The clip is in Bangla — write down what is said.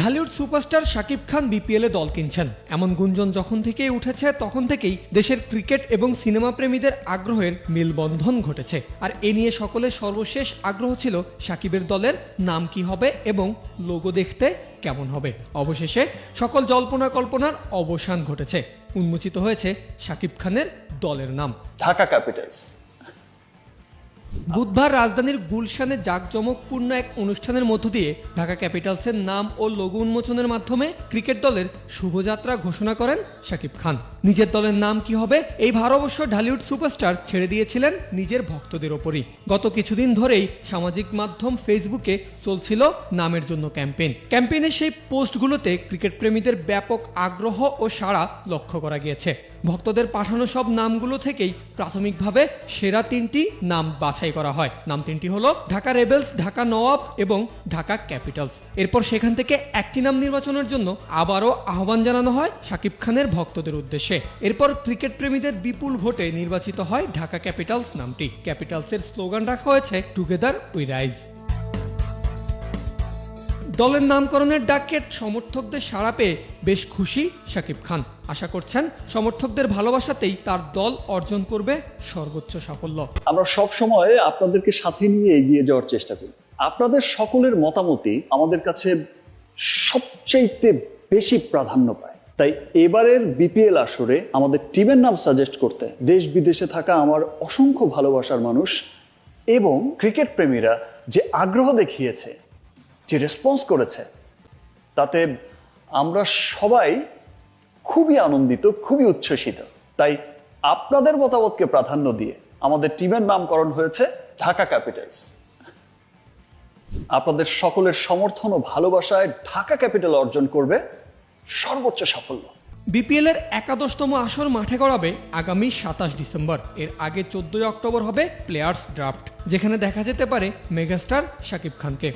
ঢালিউড সুপারস্টার শাকিব খান বিপিএলে দল কিনছেন। এমন গুঞ্জন যখন থেকেই উঠেছে, তখন থেকেই দেশের ক্রিকেট এবং সিনেমা প্রেমীদের আগ্রহের মেলবন্ধন ঘটেছে। আর এ নিয়ে সকলের সর্বশেষ আগ্রহ ছিল শাকিবের দলের নাম কি হবে এবং লোগো দেখতে কেমন হবে। অবশেষে সকল জল্পনা কল্পনার অবসান ঘটেছে। উন্মোচিত হয়েছে শাকিব খানের দলের নাম। ঢাকা ক্যাপিটালস। বুধবার রাজধানীর গুলশানে জাঁকজমকপূর্ণ এক অনুষ্ঠানের মধ্য দিয়ে ঢাকা ক্যাপিটালসের নাম ও লোগো উন্মোচনের মাধ্যমে ক্রিকেট দলের শুভযাত্রা ঘোষণা করেন শাকিব খান। নিজের দলের নাম কি হবে, এই ভার অবশ্য ঢালিউড সুপারস্টার ছেড়ে দিয়েছিলেন নিজের ভক্তদের ওপরই। গত কিছুদিন ধরেই সামাজিক মাধ্যম ফেসবুকে চলছিল নামের জন্য ক্যাম্পেইন। ক্যাম্পেইনের সেই পোস্টগুলোতে ক্রিকেট প্রেমীদের ব্যাপক আগ্রহ ও সাড়া লক্ষ্য করা গিয়েছে। ভক্তদের পাঠানো সব নামগুলো থেকেই প্রাথমিকভাবে সেরা তিনটি নাম বাছাই করা হয়। নাম তিনটি হলো ঢাকা রেবেলস, ঢাকা নওয়াব এবং ঢাকা ক্যাপিটালস। এরপর সেখান থেকে একটি নাম নির্বাচনের জন্য আবারও আহ্বান জানানো হয় শাকিব খানের ভক্তদের উদ্দেশ্যে। এরপর ক্রিকেট প্রেমীদের বিপুল ভোটে নির্বাচিত হয় ঢাকা ক্যাপিটালস নামটি। ক্যাপিটালসের স্লোগান রাখা হয়েছে টুগেদার উই রাইজ দলের নামকরণের ডাকে সমর্থকদের সাড়া পেয়ে বেশ খুশি শাকিব খান। আশা করছেন সমর্থকদের ভালোবাসাতেই তার দল অর্জন করবে সর্বোচ্চ সাফল্য। আমরা সব সময় আপনাদেরকে সাথে নিয়ে এগিয়ে যাওয়ার চেষ্টা করি। আপনাদের সকলের মতামতই আমাদের কাছে সবচাইতে বেশি প্রাধান্য পায়। তাই এবারের বিপিএল আসরে আমাদের টিমের নাম সাজেস্ট করতে দেশ বিদেশে থাকা আমার অসংখ্য ভালোবাসার মানুষ এবং ক্রিকেট প্রেমীরা যে আগ্রহ দেখিয়েছে যে রেসপন্স করেছে, তাতে আমরা সবাই খুবই আনন্দিত, খুবই উচ্ছ্বসিত। তাই আপনাদের মতামতকে প্রাধান্য দিয়ে আমাদের টিমের নামকরণ হয়েছে ঢাকা ক্যাপিটালস। আপনাদের সকলের সমর্থন ও ভালোবাসায় ঢাকা ক্যাপিটাল অর্জন করবে সর্বোচ্চ সাফল্য। বিপিএল এর একাদশতম আসর মাঠে গড়াবে আগামী সাতাশ ডিসেম্বর। এর আগে চোদ্দই অক্টোবর হবে প্লেয়ার্স ড্রাফট, যেখানে দেখা যেতে পারে মেগাস্টার শাকিব খানকে।